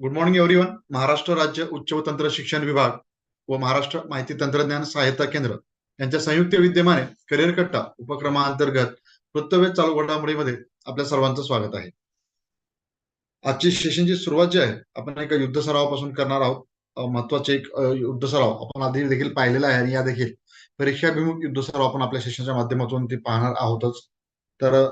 Good morning everyone Maharashtra राज्य उच्च व तंत्र शिक्षण विभाग व महाराष्ट्र माहिती तंत्रज्ञान सहायता केंद्र यांच्या संयुक्त विद्यमाने करिअर कट्टा उपक्रमांतर्गत वृत्तवेध चालू घडामोडीमध्ये आपल्या सर्वांचं स्वागत आहे. आजची सेशनची सुरुवात जी आहे आपण एका युद्ध सरावापासून करणार आहोत. महत्त्वाचे एक युद्ध सराव आपण आधी देखील पाहिलेला आहे आणि या देखील परीक्षाभिमुख युद्ध सराव आपण आपल्या सेशनच्या माध्यमातून ते पाहणार आहोतच. तर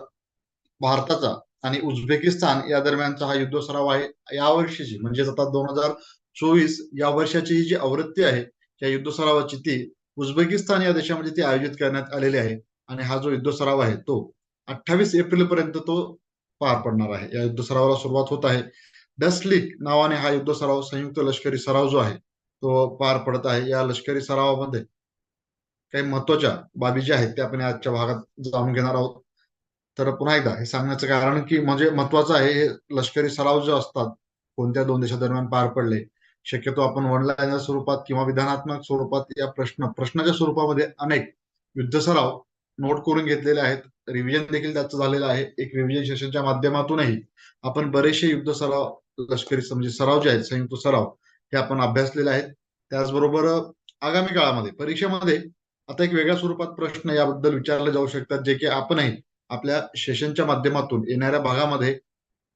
भारताचा आणि उझबेकिस्तान या दरम्यानचा हा युद्ध सराव आहे या वर्षीची. म्हणजेच आता दोन हजार चोवीस या वर्षाची ही जी आवृत्ती आहे या युद्ध सरावाची ती उझबेकिस्तान या देशामध्ये ती आयोजित करण्यात आलेली आहे. आणि हा जो युद्ध सराव आहे तो अठ्ठावीस एप्रिल पर्यंत तो पार पडणार आहे. या युद्ध सरावाला सुरुवात होत आहे. डस्लिक नावाने हा युद्ध सराव संयुक्त लष्करी सराव जो आहे तो पार पडत आहे. या लष्करी सरावामध्ये काही महत्त्वाच्या बाबी ज्या आहेत त्या आपण आजच्या भागात जाणून घेणार आहोत. तर पुन्हा एकदा हे सांगण्याचं कारण की म्हणजे महत्वाचं आहे हे लष्करी सराव जे असतात कोणत्या दोन देशादरम्यान पार पडले शक्यतो आपण वनलायनर स्वरूपात किंवा विधानात्मक स्वरूपात या प्रश्न प्रश्नाच्या स्वरूपामध्ये अनेक युद्ध सराव नोट करून घेतलेले आहेत. रिव्हिजन देखील त्याचं झालेलं आहे. एक रिव्हिजन सेशनच्या माध्यमातूनही आपण बरेचसे युद्ध सराव लष्करी म्हणजे सराव जे आहेत संयुक्त सराव हे आपण अभ्यासलेले आहेत. त्याचबरोबर आगामी काळामध्ये परीक्षेमध्ये आता एक वेगळ्या स्वरूपात प्रश्न याबद्दल विचारले जाऊ शकतात जे की आपणही आपल्या सेशनच्या माध्यमातून येणाऱ्या भागामध्ये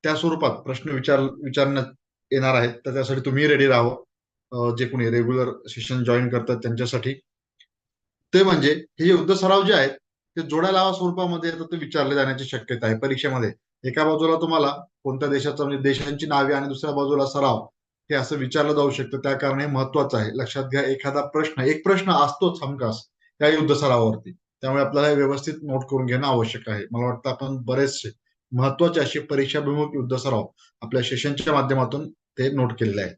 त्या स्वरूपात प्रश्न विचार विचारण्यात येणार आहेत. तर त्यासाठी तुम्ही रेडी राहावं जे कोणी रेग्युलर सेशन जॉईन करतात त्यांच्यासाठी. ते म्हणजे हे युद्ध सराव जे आहेत ते जोड्या लावा स्वरूपामध्ये ते विचारले जाण्याची शक्यता आहे परीक्षेमध्ये. एका बाजूला तुम्हाला कोणत्या देशाचं म्हणजे देशांची नावे आणि दुसऱ्या बाजूला सराव हे असं विचारलं जाऊ शकतं. त्या कारणे महत्वाचं आहे. लक्षात घ्या एखादा प्रश्न एक प्रश्न असतोच हमखास या युद्ध सरावावरती. त्यामुळे आपल्याला हे व्यवस्थित नोट करून घेणं आवश्यक आहे. मला वाटतं आपण बरेचसे महत्त्वाचे असे परीक्षाभिमुख युद्ध सराव आपल्या सेशनच्या माध्यमातून ते नोट केलेले आहे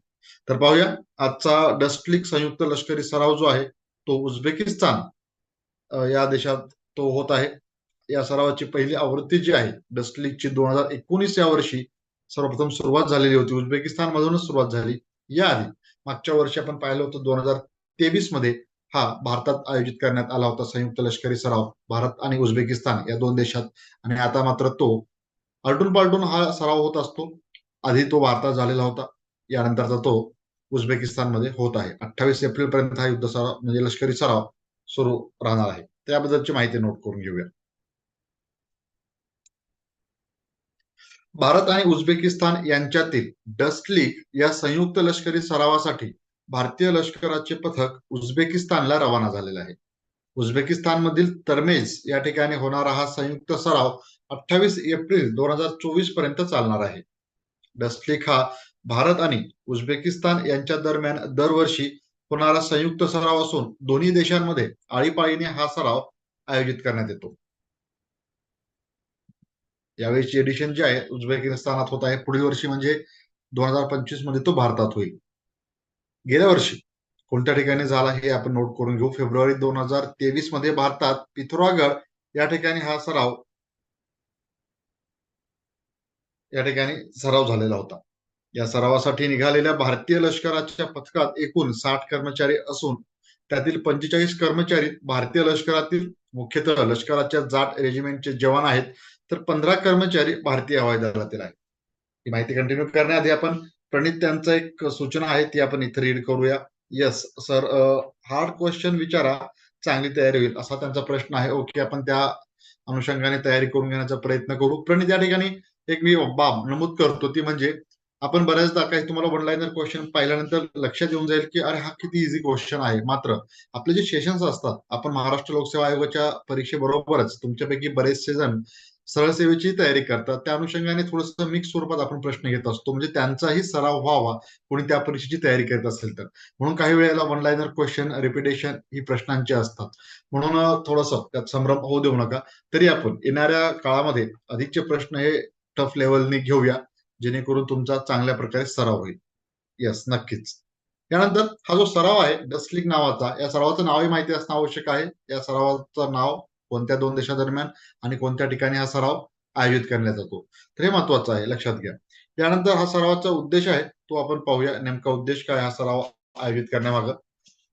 तर पाहूया आजचा डस्टलिक संयुक्त लष्करी सराव जो आहे तो उझबेकिस्तान या देशात तो होत आहे. या सरावाची पहिली आवृत्ती जी आहे डस्टलिकची दोन हजार एकोणीस या वर्षी सर्वप्रथम सुरुवात झालेली होती. उझबेकिस्तान मधूनच सुरुवात झाली याआधी मागच्या वर्षी आपण पाहिलं होतं दोन हजार तेवीसमध्ये हा भारतात आयोजित करण्यात आला होता संयुक्त लष्करी सराव भारत आणि उझबेकिस्तान या दोन देशात. आणि आता मात्र तो आलटून पालटून हा सराव होत असतो. आधी तो भारतात झालेला होता. यानंतरचा तो उझबेकिस्तानमध्ये होत आहे. अठ्ठावीस एप्रिल पर्यंत हा युद्ध सराव म्हणजे लष्करी सराव सुरू राहणार आहे. त्याबद्दलची माहिती नोट करून घेऊया. भारत आणि उझबेकिस्तान यांच्यातील डस्ट लीग या संयुक्त लष्करी सरावासाठी भारतीय लष्कराचे पथक उझबेकिस्तानला रवाना झालेलं आहे. उझबेकिस्तानमधील तरमेज या ठिकाणी होणारा हा संयुक्त सराव अठ्ठावीस एप्रिल दोन हजार चोवीसपर्यंत चालणार आहे. डस्टलिक हा भारत आणि उझबेकिस्तान यांच्या दरम्यान दरवर्षी होणारा संयुक्त सराव असून दोन्ही देशांमध्ये आळीपाळीने हा सराव आयोजित करण्यात येतो. यावेळीची एडिशन जी आहे उझबेकिस्तानात होत आहे पुढील वर्षी म्हणजे दोन हजार पंचवीसमध्ये तो भारतात होईल. गेल्या वर्षी कोणत्या ठिकाणी झाला हे आपण नोट करून घेऊ. फेब्रुवारी दोन हजार तेवीसमध्ये भारतात पिथोरागड या ठिकाणी हा सराव या ठिकाणी सराव झालेला होता. या सरावासाठी निघालेल्या भारतीय लष्कराच्या पथकात एकूण साठ कर्मचारी असून त्यातील पंचेचाळीस कर्मचारी भारतीय लष्करातील मुख्यतः लष्कराच्या जाट रेजिमेंटचे जवान आहेत. तर पंधरा कर्मचारी भारतीय हवाई दलातील आहेत. ही माहिती कंटिन्यू करण्याआधी आपण प्रणित त्यांचं एक सूचना आहे ती आपण इथे रीड करूया. येस सर हार्ड क्वेश्चन विचारा चांगली तयारी होईल असा त्यांचा प्रश्न आहे. ओके आपण त्या अनुषंगाने तयारी करून घेण्याचा प्रयत्न करू. प्रणित या ठिकाणी एक मी बाब नमूद करतो ती म्हणजे आपण बऱ्याचदा काही तुम्हाला वन लाईनर क्वेश्चन पाहिल्यानंतर लक्षात येऊन जाईल की अरे हा किती इझी क्वेश्चन आहे. मात्र आपले जे सेशन्स असतात आपण महाराष्ट्र लोकसेवा आयोगाच्या परीक्षेबरोबरच तुमच्यापैकी बरेचसे जण सरळ सेवेची तयारी करतात. त्या अनुषंगाने थोडस मिक्स स्वरूपात आपण प्रश्न घेत असतो. म्हणजे त्यांचाही सराव व्हावा. कोणी त्या परीक्षेची तयारी करत असेल तर. म्हणून काही वेळेला वन लायनर क्वेश्चन रिपिटेशन ही प्रश्नांची असतात. म्हणून थोडस त्यात संभ्रम होऊ देऊ नका. तरी आपण येणाऱ्या काळामध्ये अधिकचे प्रश्न हे टफ लेवलने घेऊया. जेणेकरून तुमचा चांगल्या प्रकारे सराव होईल. येस नक्कीच. यानंतर हा जो सराव आहे डस्लिक नावाचा या सरावाचं नावही माहिती असणं आवश्यक आहे. या सरावाचं नाव कोणत्या दोन देशादरम्यान आणि कोणत्या ठिकाणी हा सराव आयोजित करण्यात जातो तर हे महत्वाचं आहे लक्षात घ्या. यानंतर हा सरावाचा उद्देश आहे तो आपण पाहूया नेमका उद्देश काय हा सराव आयोजित करण्यामागं.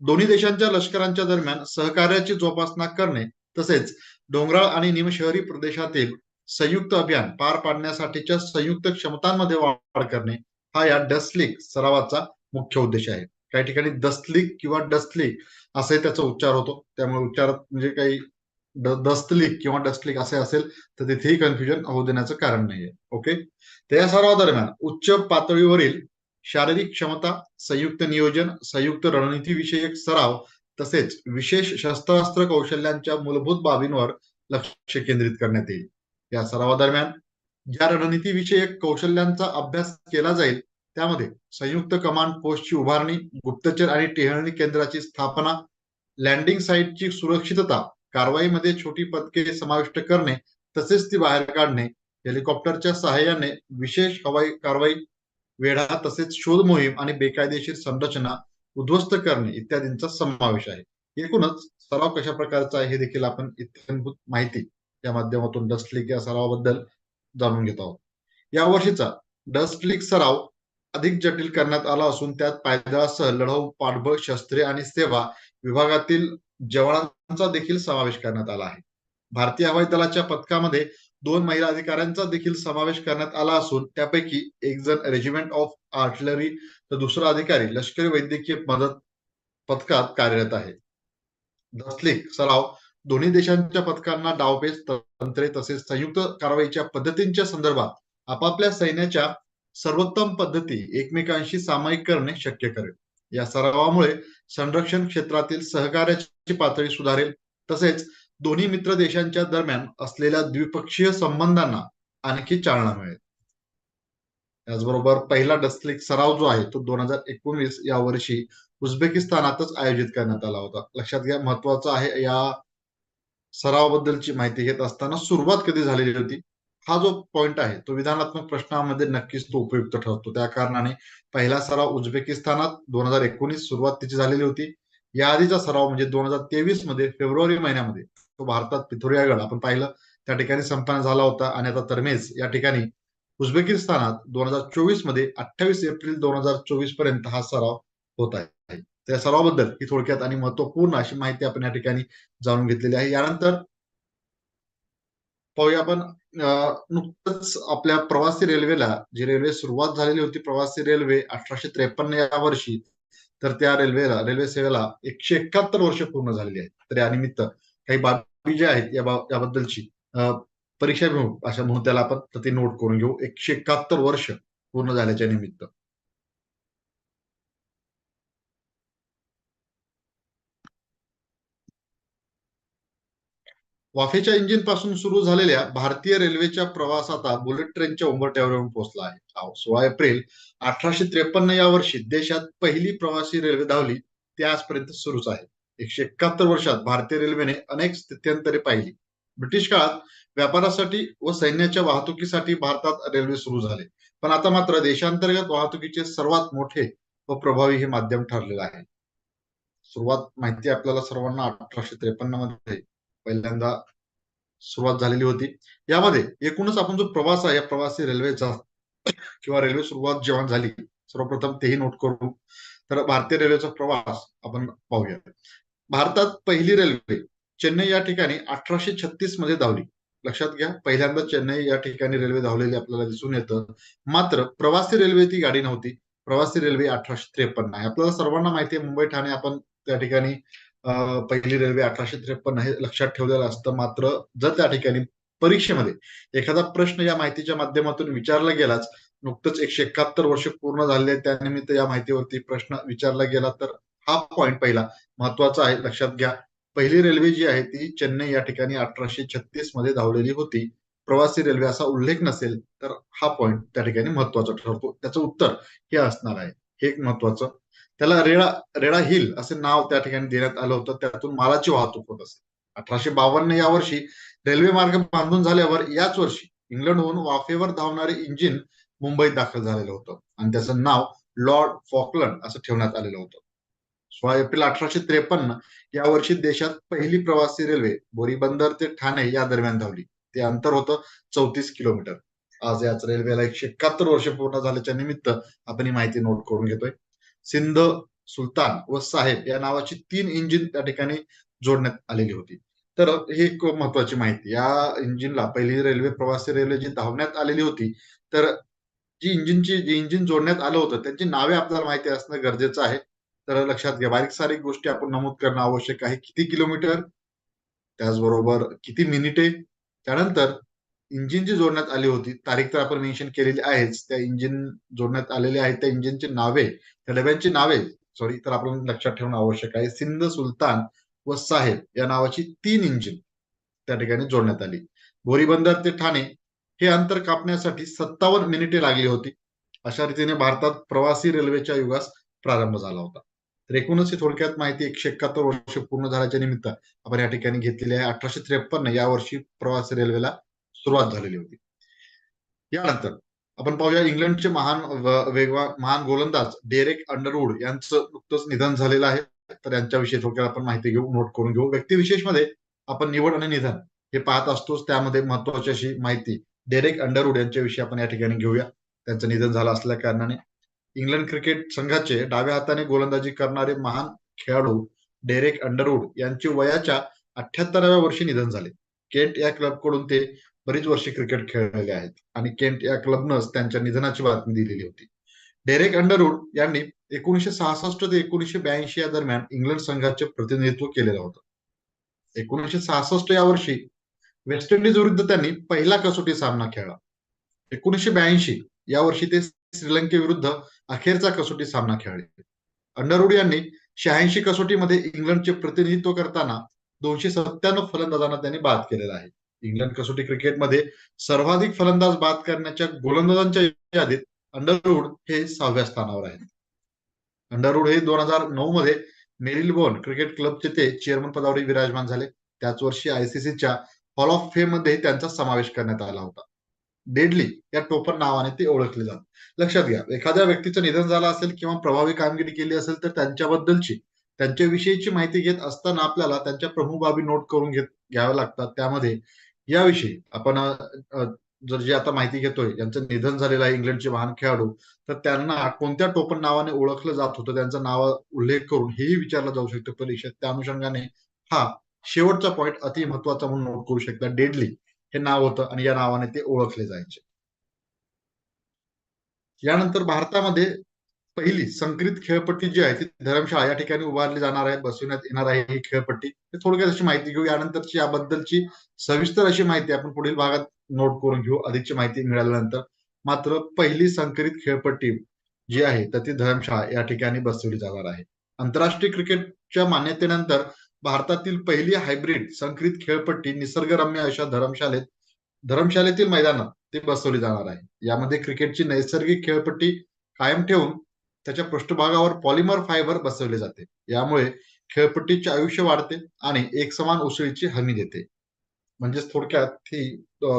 दोन्ही देशांच्या लष्करांच्या दरम्यान सहकार्याची जोपासना करणे तसेच डोंगराळ आणि निमशहरी प्रदेशातील संयुक्त अभियान पार पाडण्यासाठीच्या संयुक्त क्षमतांमध्ये वाढ करणे हा या डस्लिक सरावाचा मुख्य उद्देश आहे. काही ठिकाणी दस्लिक किंवा डस्लिक असे त्याचा उच्चार होतो. त्यामुळे उच्चारात म्हणजे काही दस्तलिक किंवा डस्टलिक असे असेल तर तिथेही कन्फ्युजन होऊ देण्याचं कारण नाहीये. ओके तर या सरावादरम्यान उच्च पातळीवरील शारीरिक क्षमता संयुक्त नियोजन संयुक्त रणनीतीविषयक सराव तसेच विशेष शस्त्रास्त्र कौशल्यांच्या मूलभूत बाबींवर लक्ष केंद्रित करण्यात येईल. या सरावादरम्यान ज्या रणनीतीविषयक कौशल्यांचा अभ्यास केला जाईल त्यामध्ये संयुक्त कमांड पोस्टची उभारणी गुप्तचर आणि टेहळणी केंद्राची स्थापना लँडिंग साईटची सुरक्षितता कारवाईमध्ये छोटी पदके समाविष्ट करणे तसेच ती बाहेर काढणे हेलिकॉप्टरच्या सहाय्याने विशेष हवाई कारवाई वेढा तसेच शोध मोहीम आणि बेकायदेशीर संरचना उद्ध्वस्त करणे इत्यादींचा समावेश आहे. एकूणच सराव कशा प्रकारचा आहे हे देखील आपण इत्यंभूत माहिती या माध्यमातून डस्ट लीक या सरावाबद्दल जाणून घेत आहोत. या वर्षीचा डस्ट लीक सराव अधिक जटिल करण्यात आला असून त्यात पायदळासह लढाऊ पाठबळ शस्त्रे आणि सेवा विभागातील जवानांचा देखील समावेश करण्यात आला आहे. भारतीय हवाई दलाच्या पथकामध्ये दोन महिला अधिकाऱ्यांचा देखील समावेश करण्यात आला असून त्यापैकी एक जण रेजिमेंट ऑफ आर्टिलरी तर दुसरा अधिकारी लष्करी वैद्यकीय मदत पथकात कार्यरत आहे. दसलिक सराव दोन्ही देशांच्या पथकांना डावपेच तंत्रे तसेच संयुक्त कारवाईच्या पद्धतींच्या संदर्भात आपापल्या सैन्याच्या सर्वोत्तम पद्धती एकमेकांशी सामायिक करणे शक्य करेल. या सरावामुळे संरक्षण क्षेत्रातील सहकार्याची पातळी सुधारेल. तसेच दोन्ही मित्र देशांच्या दरम्यान असलेल्या द्विपक्षीय संबंधांना आणखी चालना मिळेल. त्याचबरोबर पहिला डस्टलिक सराव जो आहे तो दोन हजार एकोणवीस या वर्षी उझबेकिस्तानातच आयोजित करण्यात आला होता. लक्षात घ्या महत्वाचं आहे या सरावाबद्दलची माहिती घेत असताना सुरुवात कधी झालेली होती? हा जो पॉइंट आहे तो विधानात्मक प्रश्नामध्ये नक्कीच तो उपयुक्त ठरतो. त्या कारणाने पहिला सराव उझबेकिस्तानात दोन हजार एकोणीस सुरुवात तिची झालेली होती. या आधीचा सराव म्हणजे दोन हजार तेवीसमध्ये फेब्रुवारी महिन्यामध्ये तो भारतात पिथोरियागड आपण पाहिलं त्या ठिकाणी संपन्न झाला होता. आणि आता तरमेज या ठिकाणी उझबेकिस्तानात दोन हजार चोवीसमध्ये अठ्ठावीस एप्रिल दोन हजार चोवीसपर्यंत हा सराव होत आहे. त्या सरावाबद्दल ही थोडक्यात आणि महत्त्वपूर्ण अशी माहिती आपण या ठिकाणी जाणून घेतलेली आहे. यानंतर पाहूया आपण नुकतंच आपल्या प्रवासी रेल्वेला जी रेल्वे सुरुवात झालेली होती प्रवासी रेल्वे अठराशे त्रेपन्न या वर्षी तर त्या रेल्वेला रेल्वे सेवेला एकशे एकाहत्तर वर्ष पूर्ण झालेली आहेत. तर यानिमित्त काही बाबी ज्या आहेत या याबद्दलची परीक्षा घेऊ अशा म्हणून त्याला आपण ते नोट करून घेऊ. एकशे एकाहत्तर वर्ष पूर्ण झाल्याच्या निमित्त. वाफेच्या इंजिनपासून सुरू झालेल्या भारतीय रेल्वेच्या प्रवास आता बुलेट ट्रेनच्या उंबरट्यावर येऊन पोहोचला आहे. सोळा एप्रिल अठराशे त्रेपन्न या वर्षी देशात पहिली प्रवासी रेल्वे धावली ती आजपर्यंत सुरूच आहे. एकशे एकाहत्तर वर्षात भारतीय रेल्वेने अनेक स्थित्यंतरे पाहिली. ब्रिटिश काळात व्यापारासाठी व सैन्याच्या वाहतुकीसाठी भारतात रेल्वे सुरू झाले. पण आता मात्र देशांतर्गत वाहतुकीचे सर्वात मोठे व प्रभावी हे माध्यम ठरलेलं आहे. सुरुवात माहिती आपल्याला सर्वांना अठराशे त्रेपन्नमध्ये. पहिल्यांदा सुरुवात झालेली होती. यामध्ये एकूणच आपण जो प्रवास आहे या प्रवासी रेल्वेचा किंवा रेल्वे सुरुवात जेव्हा झाली सर्वप्रथम तेही नोट करू. तर भारतीय रेल्वेचा प्रवास आपण पाहूया भारतात पहिली रेल्वे चेन्नई या ठिकाणी अठराशे छत्तीसमध्ये धावली. लक्षात घ्या पहिल्यांदा चेन्नई या ठिकाणी रेल्वे धावलेली आपल्याला दिसून येतं. मात्र प्रवासी रेल्वे ती गाडी नव्हती. प्रवासी रेल्वे अठराशे त्रेपन्न आहे. आपल्याला सर्वांना माहिती आहे मुंबई ठाणे आपण त्या ठिकाणी पहिली रेल्वे अठराशे त्रेपन्न हे लक्षात ठेवलेलं असतं. मात्र जर त्या ठिकाणी परीक्षेमध्ये एखादा प्रश्न या माहितीच्या माध्यमातून विचारला गेलाच नुकतंच एकशे एकाहत्तर वर्ष पूर्ण झाले त्यानिमित्त या माहितीवरती प्रश्न विचारला गेला तर हा पॉइंट पहिला महत्त्वाचा आहे. लक्षात घ्या पहिली रेल्वे जी आहे ती चेन्नई या ठिकाणी अठराशे छत्तीसमध्ये धावलेली होती. प्रवासी रेल्वे असा उल्लेख नसेल तर हा पॉइंट त्या ठिकाणी महत्त्वाचा ठरतो. त्याचं उत्तर हे असणार आहे. हे एक महत्वाचं त्याला रेडा रेडा हिल असे नाव त्या ठिकाणी देण्यात आलं होतं. त्यातून मालाची वाहतूक होत असे. अठराशे बावन्न या वर्षी रेल्वे मार्ग बांधून झाल्यावर याच वर्षी इंग्लंडहून वाफेवर धावणारे इंजिन मुंबईत दाखल झालेलं होतं. आणि त्याचं नाव लॉर्ड फॉकलंड असं ठेवण्यात आलेलं होतं. सोळा एप्रिल अठराशे त्रेपन्न या वर्षी देशात पहिली प्रवासी रेल्वे बोरीबंदर ते ठाणे या दरम्यान धावली. ते अंतर होतं चौतीस किलोमीटर. आज याच रेल्वेला एकशे एकाहत्तर वर्ष पूर्ण झाल्याच्या निमित्त आपण ही माहिती नोट करून घेतोय. सिंध सुलतान व साहेब या नावाची तीन इंजिन त्या ठिकाणी जोडण्यात आलेली होती. तर ही एक महत्वाची माहिती. या इंजिनला पहिली रेल्वे प्रवासी रेल्वे जी धावण्यात आलेली होती तर जी इंजिनची जे इंजिन जोडण्यात आलं होतं त्यांची नावे आपल्याला माहिती असणं गरजेचं आहे. तर लक्षात घ्या बारीक सारीक गोष्टी आपण नमूद करणं आवश्यक आहे. किती किलोमीटर? त्याचबरोबर किती मिनिटे? त्यानंतर इंजिन जी जोडण्यात आली होती. तारीख तर आपण मेन्शन केलेली आहेच. त्या इंजिन जोडण्यात आलेले आहेत. त्या इंजिनची नावे त्या डब्यांची नावे सॉरी तर आपण लक्षात ठेवणं आवश्यक आहे. सिंध सुलतान व साहेब या नावाची तीन इंजिन त्या ठिकाणी जोडण्यात आली. बोरी बंदर ते ठाणे हे अंतर कापण्यासाठी सत्तावन्न मिनिटे लागली होती. अशा रीतीने भारतात प्रवासी रेल्वेच्या युगास प्रारंभ झाला होता. तर एकूणच ही थोडक्यात माहिती एकशे एकाहत्तर वर्ष पूर्ण झाल्याच्या निमित्त आपण या ठिकाणी घेतलेली आहे. अठराशे त्रेपन्न या वर्षी प्रवासी रेल्वेला सुरुवात झालेली होती. यानंतर आपण पाहूया इंग्लंडचे महान वेगवान महान गोलंदाज डेरेक अंडरवूड यांचं नुकतंच निधन झालेलं आहे. तर यांच्याविषयी थोडक्यात आपण माहिती घेऊ नोट करून घेऊ. व्यक्तिविशेषमध्ये आपण निवड आणि निधन हे पाहत असतोच. त्यामध्ये महत्वाची अशी माहिती डेरेक अंडरवूड यांच्याविषयी आपण या ठिकाणी घेऊया. त्यांचं निधन झालं असल्या कारणाने. इंग्लंड क्रिकेट संघाचे डाव्या हाताने गोलंदाजी करणारे महान खेळाडू डेरेक अंडरवूड यांचे वयाच्या अठ्याहत्तराव्या वर्षी निधन झाले. केंट या क्लबकडून ते बरीच वर्षे क्रिकेट खेळलेले आहेत. आणि केंट या क्लबनंच त्यांच्या निधनाची बातमी दिलेली होती. डेरेक अंडरवूड यांनी एकोणीशे सहासष्ट ते एकोणीशे ब्याऐंशी या दरम्यान इंग्लंड संघाचे प्रतिनिधित्व केलेलं होतं. एकोणीशे सहासष्ट या वर्षी वेस्ट इंडिज विरुद्ध त्यांनी पहिला कसोटी सामना खेळला. एकोणीशे ब्याऐंशी या वर्षी ते श्रीलंकेविरुद्ध अखेरचा कसोटी सामना खेळले. अंडरवूड यांनी शहाऐंशी कसोटीमध्ये इंग्लंडचे प्रतिनिधित्व करताना दोनशे सत्त्याण्णव फलंदाजांना त्यांनी बाद केलेला आहे. इंग्लंड कसोटी क्रिकेटमध्ये सर्वाधिक फलंदाज बाद करण्याच्या गोलंदाजांच्या यादीत अंडरवूड हे सहाव्या स्थानावर आहेत. अंडरवूड हे दोन हजार नऊ मध्ये मेरिल क्रिकेट क्लबचे ते चेअरमन पदावर विराजमान झाले. त्याच वर्षी आयसीसीच्या हॉल ऑफ फेममध्ये त्यांचा समावेश करण्यात आला होता. डेडली या टोपर नावाने ते ओळखले जात लक्षात घ्या एखाद्या व्यक्तीचं निधन झालं असेल किंवा प्रभावी कामगिरी केली असेल तर त्यांच्याबद्दलची त्यांच्याविषयीची माहिती घेत असताना आपल्याला त्यांच्या प्रमुख बाबी नोट करून घेत घ्याव्या लागतात. त्यामध्ये याविषयी आपण जर जे आता माहिती घेतोय यांचं निधन झालेलं आहे इंग्लंडचे महान खेळाडू तर त्यांना कोणत्या टोपण नावाने ओळखलं जात होतं त्यांचा नाव उल्लेख करून हेही विचारलं जाऊ शकतं परीक्षेत. त्या अनुषंगाने हा शेवटचा पॉईंट अति महत्त्वाचा म्हणून नोट करू शकता. डेडली हे नाव होतं आणि या नावाने ते ओळखले जायचे. यानंतर भारतामध्ये पहिली संकरित खेळपट्टी जी आहे ती धर्मशाळा या ठिकाणी उभारली जाणार आहे बसविण्यात येणार आहे ही खेळपट्टी. थोडक्यात अशी माहिती घेऊ. यानंतरची याबद्दलची सविस्तर अशी माहिती आपण पुढील भागात नोट करून घेऊ. अधिकची माहिती मिळाल्यानंतर. मात्र पहिली संकरित खेळपट्टी जी आहे तर ती धर्मशाळा या ठिकाणी बसवली जाणार आहे. आंतरराष्ट्रीय क्रिकेटच्या मान्यतेनंतर भारतातील पहिली हायब्रिड संकरित खेळपट्टी निसर्गरम्य अशा धर्मशाळेत धर्मशाळेतील मैदानात ते बसवली जाणार आहे. यामध्ये क्रिकेटची नैसर्गिक खेळपट्टी कायम ठेवून त्याच्या पृष्ठभागावर पॉलिमर फायबर बसवले जाते. यामुळे खेळपट्टीचे आयुष्य वाढते आणि एकसमान उसळीची हमी देते. म्हणजेच थोडक्यात ही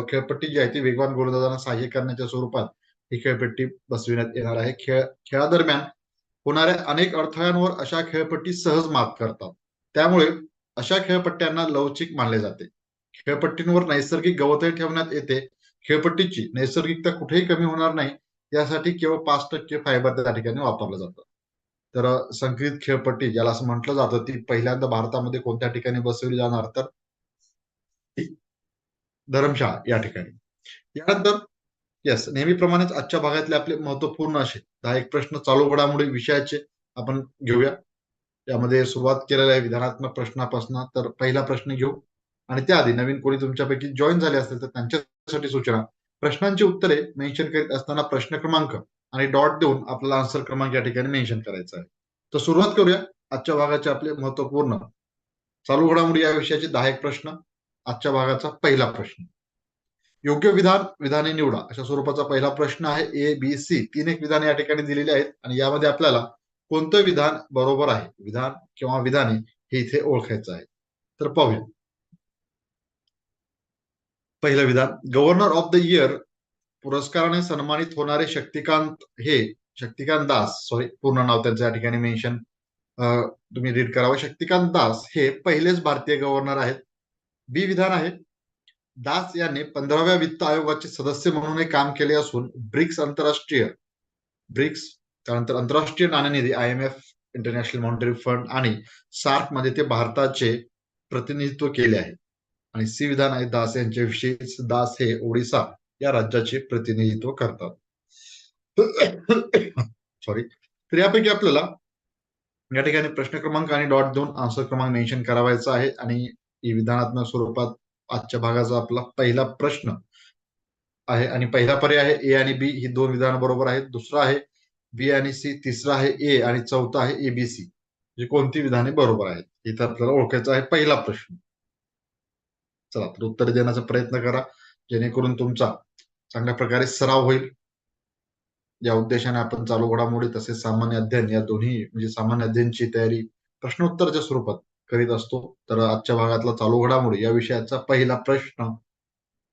खेळपट्टी जी आहे ती वेगवान गोलंदाजांना सहाय्य करण्याच्या स्वरूपात ही खेळपट्टी बसविण्यात येणार आहे. खेळ खेळादरम्यान होणाऱ्या अनेक अडथळ्यांवर अशा खेळपट्टी सहज मात करतात. त्यामुळे अशा खेळपट्ट्यांना लवचिक मानले जाते. खेळपट्टींवर नैसर्गिक गवतही ठेवण्यात येते. खेळपट्टीची नैसर्गिकता कुठेही कमी होणार नाही. यासाठी केवळ पाच टक्के फायबर त्या ठिकाणी वापरलं जातं. तर संकरित खेळपट्टी ज्याला असं म्हटलं जातं ती पहिल्यांदा भारतामध्ये कोणत्या ठिकाणी बसवली जाणार तर? धर्मशाळा या ठिकाणी. यानंतर येस नेहमीप्रमाणेच आजच्या भागातले आपले महत्त्वपूर्ण असे दहा एक प्रश्न चालू घडामोडी विषयाचे आपण घेऊया. यामध्ये सुरुवात केलेल्या आहे विधानात्मक प्रश्नापासून. तर पहिला प्रश्न घेऊ. आणि त्याआधी नवीन कोणी तुमच्यापैकी जॉईन झाले असेल तर त्यांच्यासाठी सूचना. प्रश्नांची उत्तरे मेन्शन करीत असताना प्रश्न क्रमांक आणि डॉट देऊन आपल्याला आन्सर क्रमांक या ठिकाणी मेन्शन करायचा आहे. तर सुरुवात करूया. आजच्या भागाचे आपले महत्त्वपूर्ण चालू घडामोडी या विषयाचे दहा एक प्रश्न. आजच्या भागाचा पहिला प्रश्न. योग्य विधान विधाने निवडा अशा स्वरूपाचा पहिला प्रश्न आहे ए बी सी तीन एक विधाने या ठिकाणी दिलेली आहेत आणि यामध्ये आपल्याला कोणतं विधान बरोबर आहे? विधान किंवा विधाने हे इथे ओळखायचं आहे. तर पाहूया. पहिलं विधान. गव्हर्नर ऑफ द इयर पुरस्काराने सन्मानित होणारे शक्तिकांत हे शक्तिकांत दास सॉरी पूर्ण नाव त्यांचं या ठिकाणी मेन्शन तुम्ही रीड करावं शक्तिकांत दास हे पहिलेच भारतीय गव्हर्नर आहेत. बी विधान आहे. दास यांनी पंधराव्या वित्त आयोगाचे सदस्य म्हणून काम केले असून ब्रिक्स आंतरराष्ट्रीय ब्रिक्स त्यानंतर आंतरराष्ट्रीय नाणेनिधी I M F international monetary fund आणि सार्कमध्ये ते भारताचे प्रतिनिधित्व केले आहे. आणि सी विधान आहे दास यांच्याविषयी दास हे ओडिसा या राज्याचे प्रतिनिधित्व करतात. सॉरी तर यापैकी आपल्याला या ठिकाणी प्रश्न क्रमांक आणि डॉट देऊन आन्सर क्रमांक मेन्शन करावायचा आहे आणि विधानात्मक स्वरूपात आजच्या भागाचा आपला पहिला प्रश्न आहे आणि पहिला पर्याय आहे ए आणि बी ही दोन विधान बरोबर आहेत. दुसरा आहे बी आणि सी तिसरा आहे ए आणि चौथा आहे एबीसी म्हणजे कोणती विधाने बरोबर आहेत? इथं आपल्याला ओळखायचा आहे. पहिला प्रश्न. चला तर उत्तर देण्याचा प्रयत्न करा. जेणेकरून तुमचा चांगल्या प्रकारे सराव होईल. या उद्देशाने आपण चालू घडामोडी तसेच सामान्य अध्ययन या दोन्ही म्हणजे सामान्य अध्ययनची तयारी प्रश्नोत्तरच्या स्वरूपात करीत असतो. तर आजच्या भागातला चालू घडामोडी या विषयाचा पहिला प्रश्न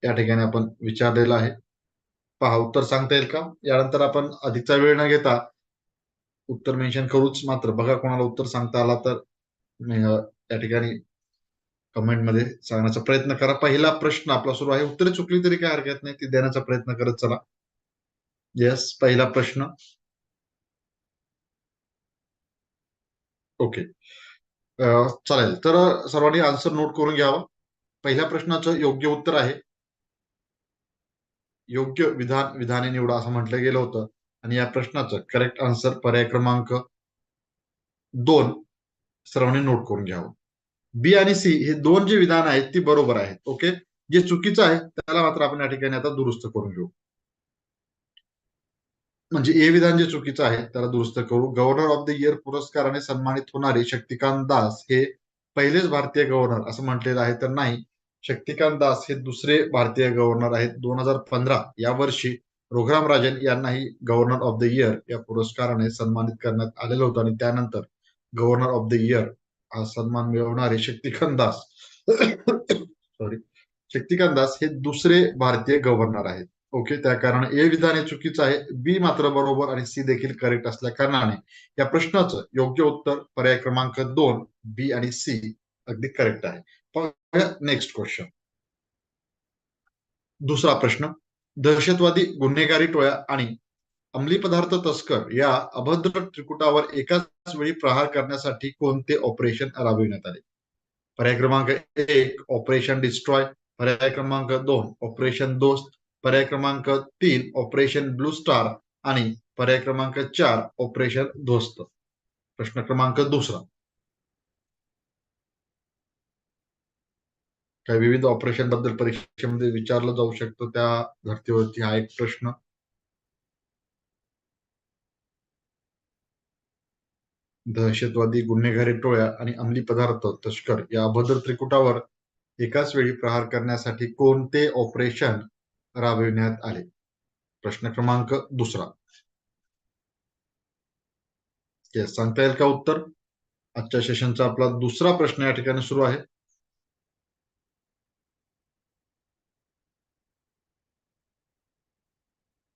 या ठिकाणी आपण विचारलेला आहे. पहा उत्तर सांगता येईल का? यानंतर आपण अधिकचा वेळ न घेता उत्तर मेन्शन करूच मात्र. बघा कोणाला उत्तर सांगता आला तर. या ठिकाणी कमेंटमध्ये सांगण्याचा प्रयत्न करा. पहिला प्रश्न आपला सुरू आहे. उत्तरे चुकली तरी काय हरकत नाही. ती देण्याचा प्रयत्न करत चला. येस पहिला प्रश्न. ओके चालेल. तर सर्वांनी आन्सर नोट करून घ्यावा. पहिल्या प्रश्नाचं योग्य उत्तर आहे. योग्य विधान विधाने निवडा असं म्हटलं गेलं होतं. आणि या प्रश्नाचं करेक्ट आन्सर पर्याय क्रमांक दोन सर्वांनी नोट करून घ्यावं. बी आणि सी हे दोन जे विधान आहेत ती बरोबर आहेत. ओके जे चुकीचं आहे त्याला मात्र आपण या ठिकाणी आता दुरुस्त करून घेऊ. म्हणजे ए विधान जे चुकीचं आहे त्याला दुरुस्त करू. गव्हर्नर ऑफ द इयर पुरस्काराने सन्मानित होणारे शक्तिकांत दास हे पहिलेच भारतीय गव्हर्नर असं म्हटलेलं आहे तर नाही. शक्तिकांत दास हे दुसरे भारतीय गव्हर्नर आहेत. दोन हजार पंधरा या वर्षी रोगराम राजन यांनाही गव्हर्नर ऑफ द इयर या पुरस्काराने सन्मानित करण्यात आलेलं होतं. आणि त्यानंतर गव्हर्नर ऑफ द इयर हा सन्मान मिळवणारे शक्तिकांत दास. सॉरी शक्तिकांत दास हे दुसरे भारतीय गव्हर्नर आहेत. ओके त्या कारण ए विधान हे चुकीचं आहे. बी मात्र बरोबर आणि सी देखील करेक्ट असल्या कारणाने या प्रश्नाचं योग्य उत्तर पर्याय क्रमांक दोन बी आणि सी अगदी करेक्ट आहे. नेक्स्ट क्वेश्चन दुसरा प्रश्न. दहशतवादी गुन्हेगारी टोळ्या आणि अंमली पदार्थ तस्कर या अभद्र त्रिकुटावर एकाच वेळी प्रहार करण्यासाठी कोणते ऑपरेशन राबविण्यात आले? पर्याय क्रमांक एक ऑपरेशन डिस्ट्रॉय पर्याय क्रमांक दोन ऑपरेशन दोस्त. पर्याय क्रमांक तीन ऑपरेशन ब्लू स्टार आणि पर्याय क्रमांक चार ऑपरेशन दोस्त. प्रश्न क्रमांक दुसरा. काही विविध ऑपरेशनबद्दल परीक्षेमध्ये विचारलं जाऊ शकतो त्या धर्तीवरती हा एक प्रश्न. दहशतवादी गुन्हेगारी टोळ्या आणि अंमली पदार्थ तस्कर या अभद्र त्रिकुटावर एकाच वेळी प्रहार करण्यासाठी कोणते ऑपरेशन राबविण्यात आले? प्रश्न क्रमांक दुसरा. सांगता येईल का उत्तर? आजच्या सेशनचा आपला दुसरा प्रश्न या ठिकाणी सुरू आहे.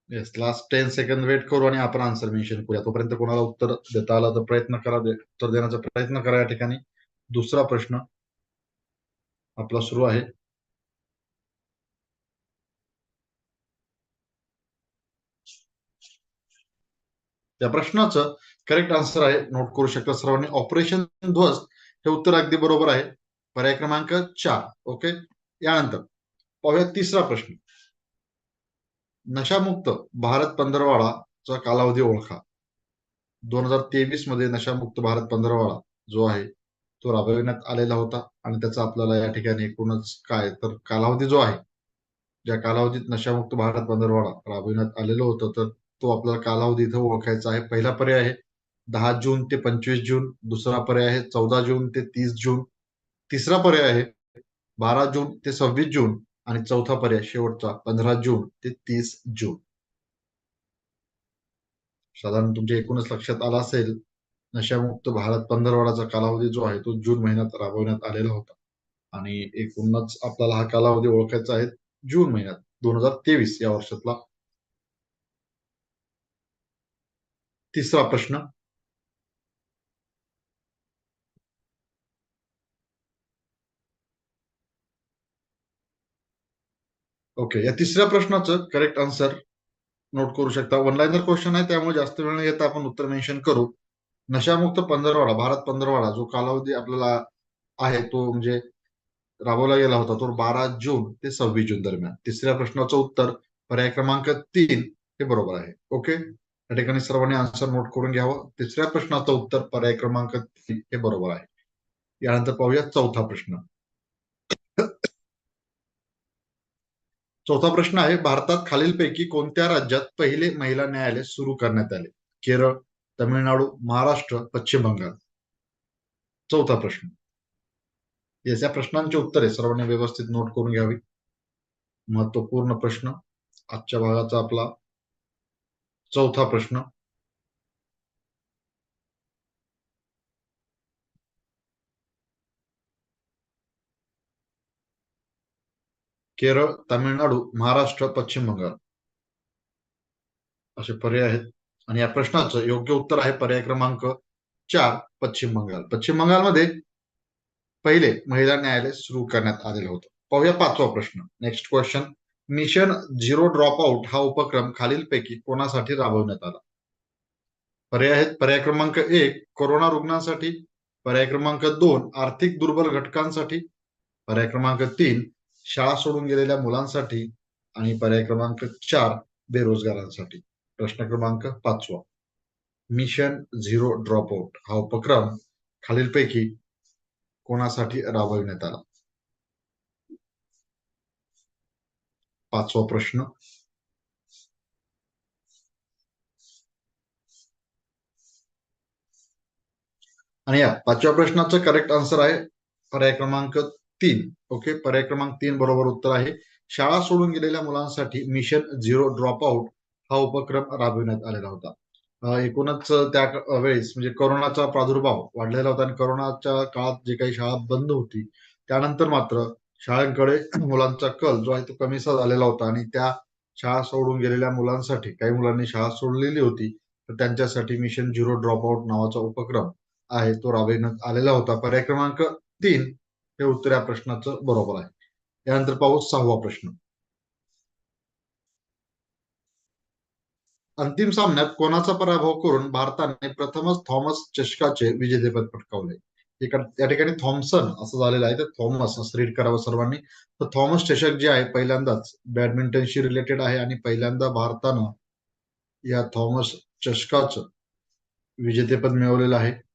Yes last ten second wait करू आणि आपण आन्सर मेन्शन करूया. तोपर्यंत कोणाला उत्तर देता आला तर प्रयत्न करा उत्तर देण्याचा प्रयत्न करा या ठिकाणी. दुसरा प्रश्न आपला सुरू आहे. या प्रश्नाचं करेक्ट आन्सर आहे. नोट करू शकता सर्वांनी. ऑपरेशन ध्वस्त हे उत्तर अगदी बरोबर आहे. पर्याय क्रमांक चार. ओके यानंतर पाहूया तिसरा प्रश्न. नशामुक्त भारत पंधरवाडाचा कालावधी ओळखा. दोन हजार तेवीसमध्ये नशामुक्त भारत पंधरवाडा जो आहे तो राबविण्यात आलेला होता आणि त्याचा आपल्याला या ठिकाणी एकूणच काय तर कालावधी जो आहे ज्या कालावधीत नशामुक्त भारत पंधरवाडा राबविण्यात आलेलं होतं तर तो आपल्याला कालावधी इथं ओळखायचा आहे. पहिला पर्याय आहे दहा जून ते पंचवीस जून. दुसरा पर्याय आहे चौदा जून ते तीस जून. तिसरा पर्याय आहे बारा जून ते सव्वीस जून. आणि चौथा पर्याय शेवटचा पंधरा जून ते तीस जून. साधारण तुमच्या एकूणच लक्षात आला असेल नशामुक्त भारत पंधरवाडाचा कालावधी जो आहे तो जून महिन्यात राबवण्यात आलेला होता. आणि एकूणच आपल्याला हा कालावधी ओळखायचा आहे जून महिन्यात दोन हजार तेवीस या वर्षातला. तिसरा प्रश्न ओके या तिसऱ्या प्रश्नाचं करेक्ट आन्सर नोट करू शकता. ऑनलाईनर क्वेश्चन आहे त्यामुळे जास्त वेळ न घेता आपण उत्तर मेन्शन करू. नशामुक्त पंधरवाडा भारत पंधरवाडा जो कालावधी आपल्याला आहे तो म्हणजे राबवला गेला होता तो बारा जून ते सव्वीस जून दरम्यान. तिसऱ्या प्रश्नाचं उत्तर पर्याय क्रमांक तीन हे बरोबर आहे. ओके या ठिकाणी सर्वांनी आन्सर नोट करून घ्यावं. तिसऱ्या प्रश्नाचं उत्तर पर्याय क्रमांक तीन हे बरोबर आहे. यानंतर पाहूया चौथा प्रश्न. चौथा प्रश्न आहे भारतात खालीलपैकी कोणत्या राज्यात पहिले महिला न्यायालय सुरू करण्यात आले? केरळ तमिळनाडू महाराष्ट्र पश्चिम बंगाल. चौथा प्रश्न. याच्या प्रश्नांची उत्तरे सर्वांनी व्यवस्थित नोट करून घ्यावी. महत्त्वपूर्ण प्रश्न. आजच्या भागाचा आपला चौथा प्रश्न. केरळ तामिळनाडू महाराष्ट्र पश्चिम बंगाल. असे पर्याय आहेत. आणि या प्रश्नाचं योग्य उत्तर आहे पर्याय क्रमांक चार पश्चिम बंगाल. पश्चिम बंगालमध्ये पहिले महिला न्यायालय सुरू करण्यात आलेलं होतं. पाहूया पाचवा प्रश्न. Next question mission zero drop out हा उपक्रम खालीलपैकी कोणासाठी राबवण्यात आला? पर्याय आहेत. पर्याय क्रमांक एक कोरोना रुग्णांसाठी. पर्याय क्रमांक दोन आर्थिक दुर्बल घटकांसाठी. पर्याय क्रमांक तीन शाळा सोडून गेलेल्या मुलांसाठी आणि पर्याय क्रमांक चार बेरोजगारांसाठी. प्रश्न क्रमांक पाचवा. मिशन झिरो ड्रॉपआउट हा उपक्रम खालीलपैकी कोणासाठी राबविण्यात आला? पाचवा प्रश्न. आणि या पाचव्या प्रश्नाचं करेक्ट आन्सर आहे पर्याय क्रमांक तीन. ओके पर्याय क्रमांक तीन बरोबर उत्तर आहे. शाळा सोडून गेलेल्या मुलांसाठी मिशन झिरो ड्रॉप आउट हा उपक्रम राबविण्यात आलेला होता. एकूणच त्या वेळेस म्हणजे कोरोनाचा प्रादुर्भाव वाढलेला होता आणि कोरोनाच्या काळात जे काही शाळा बंद होती त्यानंतर मात्र शाळांकडे मुलांचा कल जो आहे तो कमीसा झालेला होता आणि त्या शाळा सोडून गेलेल्या मुलांसाठी काही मुलांनी शाळा सोडलेली होती तर त्यांच्यासाठी मिशन झिरो ड्रॉप आउट नावाचा उपक्रम आहे तो राबविण्यात आलेला होता. पर्याय क्रमांक तीन हे उत्तर या प्रश्नाचं बरोबर आहे. यानंतर पाहू सहावा प्रश्न. अंतिम सामन्यात कोणाचा पराभव करून भारताने प्रथमच थॉमस चषकाचे विजेतेपद पटकावले? या ठिकाणी थॉमसन असं झालेलं आहे. तर थॉमस असं रीड करावं सर्वांनी. तर थॉमस चषक जे आहे पहिल्यांदाच बॅडमिंटनशी रिलेटेड आहे आणि पहिल्यांदा भारतानं या थॉमस चषकाचं विजेतेपद मिळवलेलं आहे.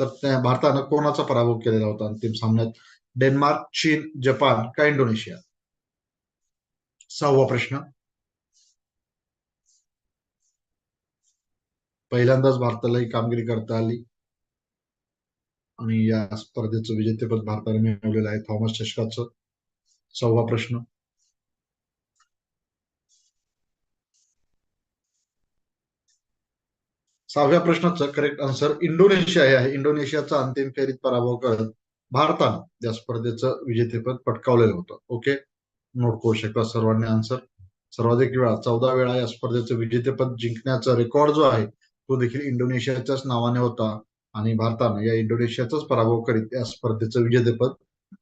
तर त्या भारतानं कोणाचा पराभव केलेला होता अंतिम सामन्यात? डेन्मार्क चीन जपान का इंडोनेशिया? सहावा प्रश्न. पहिल्यांदाच भारताला ही कामगिरी करता आली. आणि या स्पर्धेचं विजेतेपद भारताने मिळवलेलं आहे थॉमस चषकाचं. सहावा प्रश्न. सहाव्या प्रश्नाचं करेक्ट आन्सर इंडोनेशिया हे आहे. इंडोनेशियाचा अंतिम फेरीत पराभव करत भारतानं या स्पर्धेचं विजेतेपद पटकावलेलं होतं. ओके नोट करू शकता सर्वांनी आन्सर सर्वाधिक वेळा चौदा वेळा या स्पर्धेचं विजेतेपद जिंकण्याचा रेकॉर्ड जो आहे तो देखील इंडोनेशियाच्याच नावाने होता आणि भारतानं या इंडोनेशियाचाच पराभव करीत या स्पर्धेचं विजेतेपद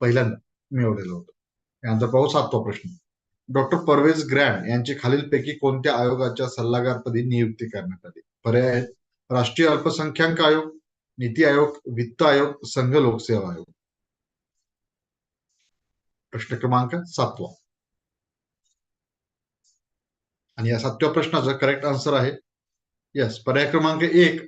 पहिल्यांदा मिळवलेलं होतं. यानंतर पाहू सातवा प्रश्न. डॉक्टर परवेज ग्रँड यांची खालीलपैकी कोणत्या आयोगाच्या सल्लागारपदी नियुक्ती करण्यात आली? पर्याय आहेत. राष्ट्रीय अल्पसंख्याक आयोग नीती आयोग वित्त आयोग संघ लोकसेवा आयोग. प्रश्न क्रमांक सातवा. आणि या सातव्या प्रश्नाचं करेक्ट आन्सर आहे. यस पर्याय क्रमांक एक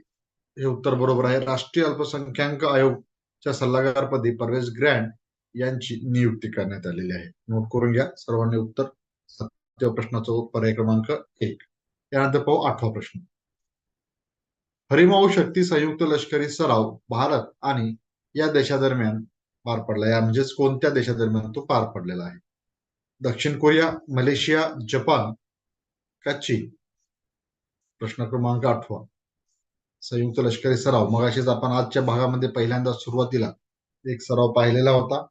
हे उत्तर बरोबर आहे. राष्ट्रीय अल्पसंख्याक आयोगच्या सल्लागारपदी परवेज ग्रँड यांची नियुक्ती करण्यात आलेली आहे. नोट करून घ्या. सर्वांनी उत्तर सातव्या प्रश्नाचं पर्याय क्रमांक एक. यानंतर पाहू आठवा प्रश्न. हरिमाऊ शक्ती संयुक्त लष्करी सराव भारत आणि या देशादरम्यान पार पडला. या म्हणजेच कोणत्या देशादरम्यान तो पार पडलेला आहे? दक्षिण कोरिया मलेशिया जपान का चीन? प्रश्न क्रमांक आठवा. संयुक्त लष्करी सराव. मगाशीच आपण आजच्या भागामध्ये पहिल्यांदा सुरुवातीला एक सराव पाहिलेला होता.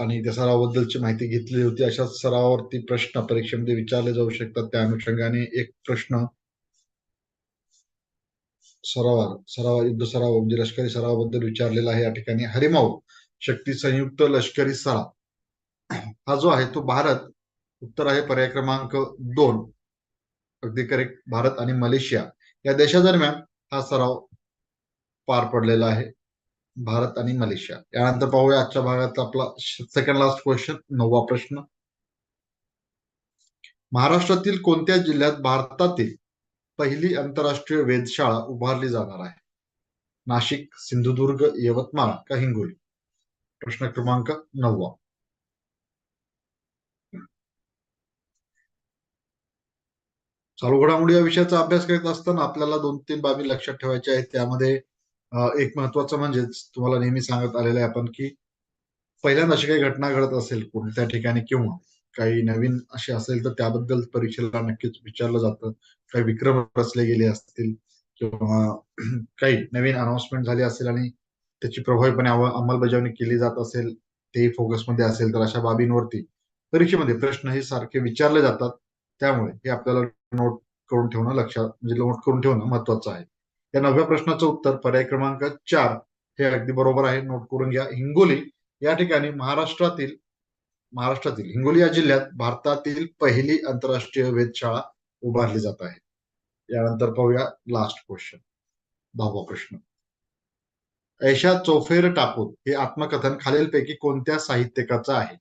आणि त्या सरावाबद्दलची माहिती घेतली होती. अशाच सरावावरती प्रश्न परीक्षेमध्ये विचारले जाऊ शकतात. त्या अनुषंगाने एक प्रश्न सरावार सराव युद्ध सराव म्हणजे लष्करी सरावाबद्दल विचारलेला आहे. या ठिकाणी हरिमाऊ शक्ती संयुक्त लष्करी सराव. हा जो आहे तो भारत उत्तर आहे पर्याय क्रमांक दोन. अगदी करेक्ट भारत आणि मलेशिया. या देशादरम्यान हा सराव पार पडलेला आहे. भारत आणि मलेशिया. यानंतर पाहूया आजच्या भागात आपला सेकंड लास्ट क्वेश्चन नववा प्रश्न. महाराष्ट्रातील कोणत्या जिल्ह्यात भारतातील पहिली आंतरराष्ट्रीय वेधशाळा उभारली जाणार आहे? नाशिक सिंधुदुर्ग यवतमाळ का हिंगोली? प्रश्न क्रमांक नववा. चालू घडामोडी या विषयाचा अभ्यास करीत असताना आपल्याला दोन तीन बाबी लक्षात ठेवायच्या आहेत. त्यामध्ये एक महत्वाचं म्हणजेच तुम्हाला नेहमी सांगत आलेलं आहे आपण की पहिल्यांदा अशी काही घटना घडत असेल कोणत्या ठिकाणी किंवा काही नवीन अशी असेल तर त्याबद्दल परीक्षेला नक्कीच विचारलं जातं. काही विक्रम रचले गेले असतील किंवा काही नवीन अनाउन्समेंट झाली असेल आणि त्याची प्रभावीपणे अंमलबजावणी केली जात असेल तेही फोकसमध्ये असेल तर अशा बाबींवरती परीक्षेमध्ये प्रश्न हे सारखे विचारले जातात. त्यामुळे हे आपल्याला नोट करून ठेवणं लक्षात म्हणजे नोट करून ठेवणं महत्वाचं आहे. या नवव्या प्रश्नाचं उत्तर पर्याय क्रमांक चार हे अगदी बरोबर आहे. नोट करून घ्या. हिंगोली या ठिकाणी महाराष्ट्रातील महाराष्ट्रातील हिंगोली या जिल्ह्यात भारतातील पहिली आंतरराष्ट्रीय वेधशाळा उभारली जात आहे. यानंतर पाहूया लास्ट क्वेश्चन दहावा प्रश्न. ऐशा चोफेर टापूर हे आत्मकथन खालीलपैकी कोणत्या साहित्यकाचं आहे?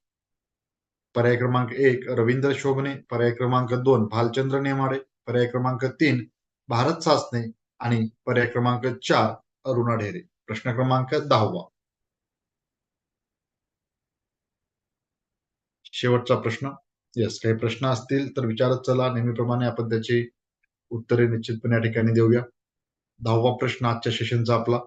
पर्याय क्रमांक एक रवींद्र शोभने. पर्याय क्रमांक दोन भालचंद्र नेमाडे. पर्याय क्रमांक तीन भारत सासने. आणि पर्याय क्रमांक चार अरुणा ढेरे. प्रश्न क्रमांक दहावा. शेवटचा प्रश्न. येस काही प्रश्न असतील तर विचारत चला. नेहमीप्रमाणे आपण त्याची उत्तरे निश्चितपणे या ठिकाणी देऊया. दहावा प्रश्न आजच्या सेशनचा आपला.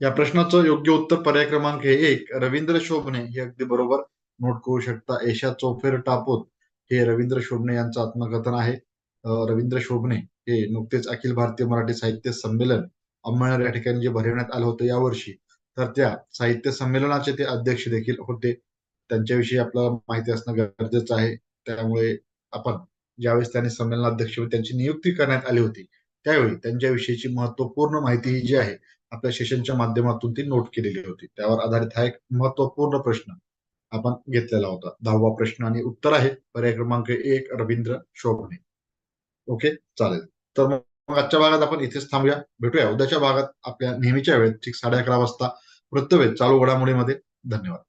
या प्रश्नाचं योग्य उत्तर पर्याय क्रमांक हे एक. रवींद्र शोभने हे अगदी बरोबर. नोट करू शकता. एशा चौफेर टापोत हे रवींद्र शोभणे यांचं आत्मकथन आहे. रवींद्र शोभणे हे नुकतेच अखिल भारतीय मराठी साहित्य संमेलन अंमळनेर या ठिकाणी जे भरवण्यात आलं होतं यावर्षी तर त्या साहित्य संमेलनाचे ते अध्यक्ष देखील होते. त्यांच्याविषयी आपल्याला माहिती असणं गरजेचं आहे. त्यामुळे आपण ज्यावेळेस त्यांनी संमेलनाध्यक्ष त्यांची नियुक्ती करण्यात आली होती त्यावेळी त्यांच्याविषयीची महत्त्वपूर्ण माहिती ही जी आहे आपल्या सेशनच्या माध्यमातून ती नोट केलेली होती. त्यावर आधारित हा एक महत्त्वपूर्ण प्रश्न. आपण घेतलेला होता. दहावा प्रश्न आणि उत्तर आहे. पर्याय क्रमांक एक रवींद्र शोभणे. ओके चालेल. तर मग आजच्या भागात आपण इथेच थांबूया. भेटूया. उद्याच्या भागात आपल्या नेहमीच्या वेळेत ठीक साडे अकरा वाजता. वृत्तवेध चालू घडामोडीमध्ये. धन्यवाद.